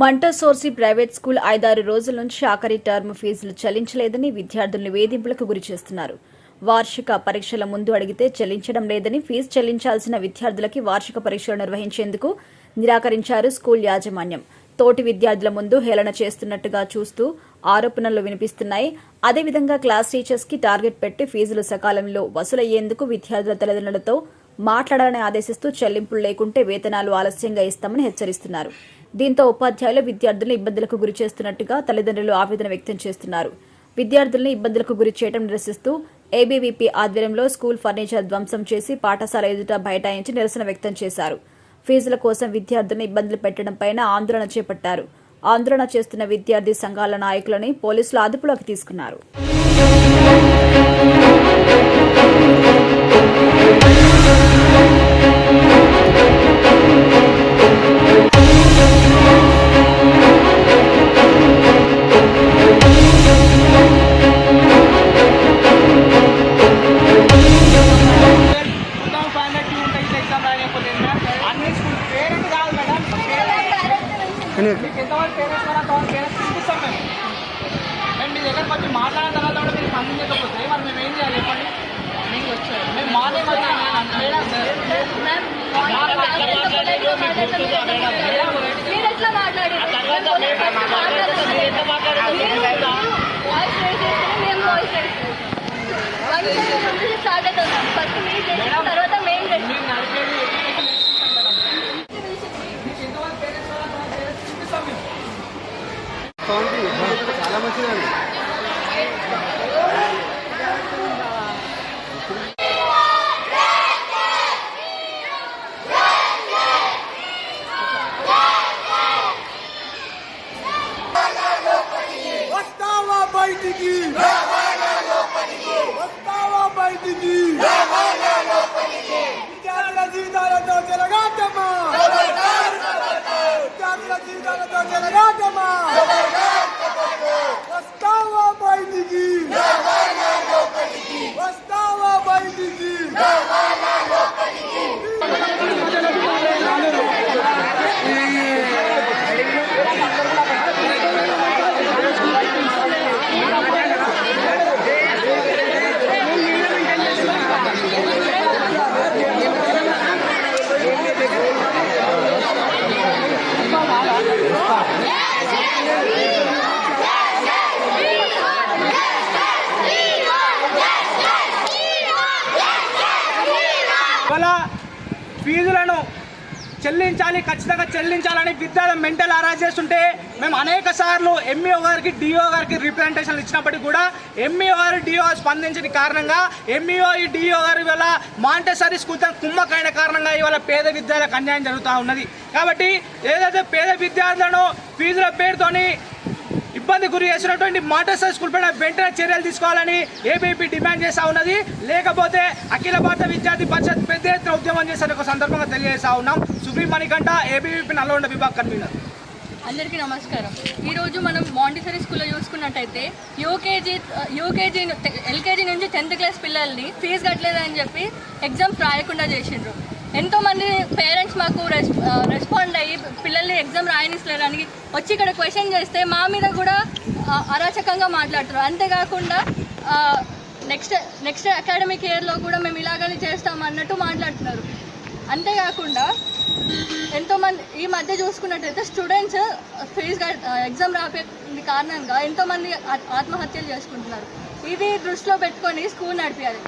మంటసోర్సి private school ఐదారు రోజుల నుంచి ఆఖరి టర్మ్ ఫీజులు చెల్లించలేదని విద్యార్థులను వేధింపులకు గురి చేస్తున్నారు. వార్షిక పరీక్షల ముందు అడిగితే చెల్లించడం లేదని ఫీజు చెల్లించాల్సిన విద్యార్థులకి వార్షిక పరీక్షలు నిర్వహించేందుకు నిరాకరించారు స్కూల్ యాజమాన్యం. తోటి విద్యార్థుల ముందు హేళన చేస్తున్నట్టుగా చూస్తూ ఆరోపణలు వినిపిస్తున్నాయి. అదేవిధంగా క్లాస్ టీచర్స్కి టార్గెట్ పెట్టి ఫీజులు సకాలంలో వసూలయ్యేందుకు విద్యార్థుల తల్లిదండ్రులతో మాట్లాడాలని ఆదేశిస్తూ చెల్లింపులు లేకుంటే వేతనాలు ఆలస్యంగా ఇస్తామని హెచ్చరిస్తున్నారు. దీంతో ఉపాధ్యాయులు విద్యార్థులను ఇబ్బందులకు గురి చేస్తున్నట్టుగా తల్లిదండ్రులు ఆవేదన వ్యక్తం చేస్తున్నారు. విద్యార్థులను ఇబ్బందులకు గురి చేయడం నిరసిస్తూ ఏబీవీపీ ఆధ్వర్యంలో స్కూల్ ఫర్నిచర్ ధ్వంసం చేసి పాఠశాల ఎదుట బైఠాయించి నిరసన వ్యక్తం చేశారు. ఫీజుల కోసం విద్యార్థులను ఇబ్బందులు పెట్టడం పైన ఆందోళన చేపట్టారు. ఆందోళన చేస్తున్న విద్యార్థి సంఘాల నాయకులని పోలీసులు అదుపులోకి తీసుకున్నారు. మీకు ఎంతవరకు పేరెంట్స్ కూడా అంతవరకు పేరెంట్స్ చూపిస్తాం మేము మేము మీ దగ్గరకు వచ్చి మాట్లాడిన తర్వాత కూడా మీరు స్పందించకపోతే మరి మేము ఏం చేయాలి చెప్పండి మేము మార్నింగ్ వచ్చాము మేడం Vai, Diguinho! ఫీజులను చెల్లించాలి ఖచ్చితంగా చెల్లించాలని విద్యార్థులు మెంటల్ అరాజ్ చేస్తుంటే మేము అనేక సార్లు ఎంఈఓ గారికి డిఓ గారికి రిప్రజెంటేషన్లు ఇచ్చినప్పటికీ కూడా ఎంఈఓ గారు డిఓ స్పందించిన కారణంగా ఎంఈఓ ఈ డిఓ గారు ఇవాళ మాంటేసరి స్కూల్ కుమ్మకైన కారణంగా ఇవాళ పేద విద్యార్థులకు అన్యాయం జరుగుతూ ఉన్నది. కాబట్టి ఏదైతే పేద విద్యార్థులను ఫీజుల పేరుతోని ఇబ్బంది గురి చేసినటువంటి మాంటెసరీ స్కూల్ పైన వెంటనే చర్యలు తీసుకోవాలని ఏబీపీ డిమాండ్ చేస్తా ఉన్నది. లేకపోతే అఖిల భారత విద్యార్థి పరిషత్ పెద్ద ఎత్తున ఉద్యమం చేసిన ఒక సందర్భంగా తెలియజేస్తా ఉన్నాం. సుప్రీం మణికంఠ ఏబీవీపీ నల్గొండ విభాగ్ కన్వీనర్. అందరికీ నమస్కారం. ఈరోజు మనం మాంటిసరీ స్కూల్లో చూసుకున్నట్టయితే యూకేజీ యూకేజీ ఎల్కేజీ నుంచి టెన్త్ క్లాస్ పిల్లల్ని ఫీజు కట్టలేదని చెప్పి ఎగ్జామ్స్ రాయకుండా చేసిండ్రు. ఎంతోమంది పేరెంట్స్ మాకు రెస్ రెస్పాండ్ అయ్యి పిల్లల్ని ఎగ్జామ్ రాయనిస్తలేరని వచ్చి ఇక్కడ క్వశ్చన్ చేస్తే మా మీద కూడా అరాచకంగా మాట్లాడుతారు. అంతేకాకుండా నెక్స్ట్ నెక్స్ట్ అకాడమిక్ ఇయర్లో కూడా మేము ఇలాగని చేస్తాం అన్నట్టు మాట్లాడుతున్నారు. అంతేకాకుండా ఎంతోమంది ఈ మధ్య చూసుకున్నట్టయితే స్టూడెంట్స్ ఫీజు ఎగ్జామ్ రాపే కారణంగా ఎంతోమంది ఆత్మహత్యలు చేసుకుంటున్నారు. ఇది దృష్టిలో పెట్టుకొని స్కూల్ నడిపించాలి